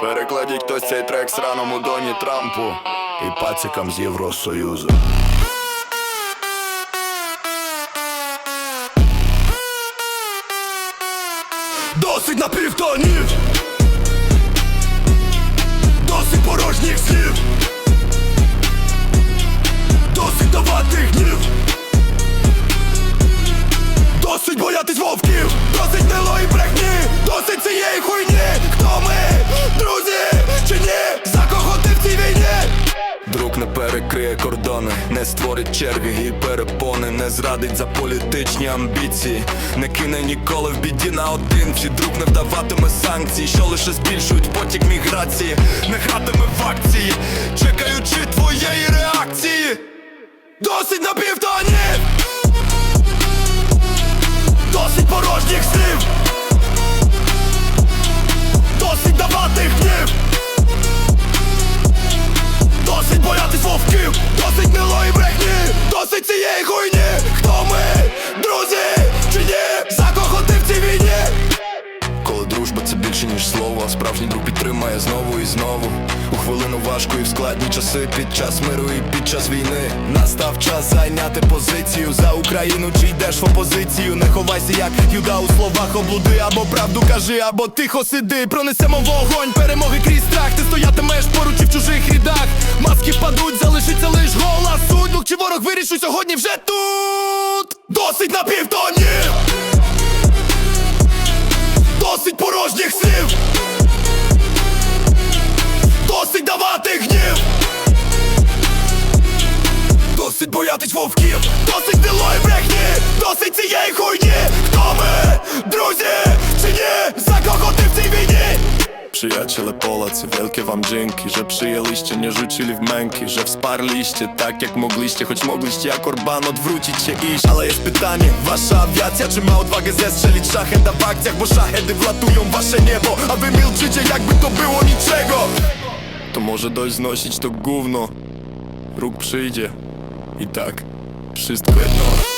Перекладіть хтось цей трек сраному Доні Трампу і пацикам з Євросоюзу. Досить напівтонів Досить порожніх слів! Досить давати гнів! Досить боятись вовків! Досить нелої брехні! Досить цієї хуйні не кордони, не створить черги і перепони, не зрадить за політичні амбіції, не кине ніколи в біді наодинці. Друг не вдаватиме санкції, що лише збільшують потік міграції, не гратиме в акції, справжній друг підтримає знову і знову. У хвилину важко і в складні часи під час миру і під час війни. Настав час зайняти позицію за Україну, чи йдеш в опозицію. Не ховайся, як юда у словах облуди, або правду кажи, або тихо сиди. Пронесемо вогонь, перемоги крізь страх. Ти стоятимеш поруч і в чужих рядах. Маски впадуть, залишиться лиш голос. Друг чи ворог вирішу сьогодні вже тут. Досить на півтоні. Досить порожніх слів Досить боятись вовків Досить білої брехні Досить цієї хуйні Хто ми? Друзі чи ні? За kого ty w tej wійні? Przyjaciele Polacy, wielkie wam dzięki, że przyjęliście, nie rzucili w męki Że wsparliście tak jak mogliście, choć mogliście jak Orban odwrócić się i iść Ale jest pytanie, wasza awiacja czy ma odwagę zestrzelić szacheda w akcjach Bo szachedy wlatują w wasze niebo, a wy milczycie jakby to było niczego To może dość znosić to gówno Róg przyjdzie i tak, wszystko jedno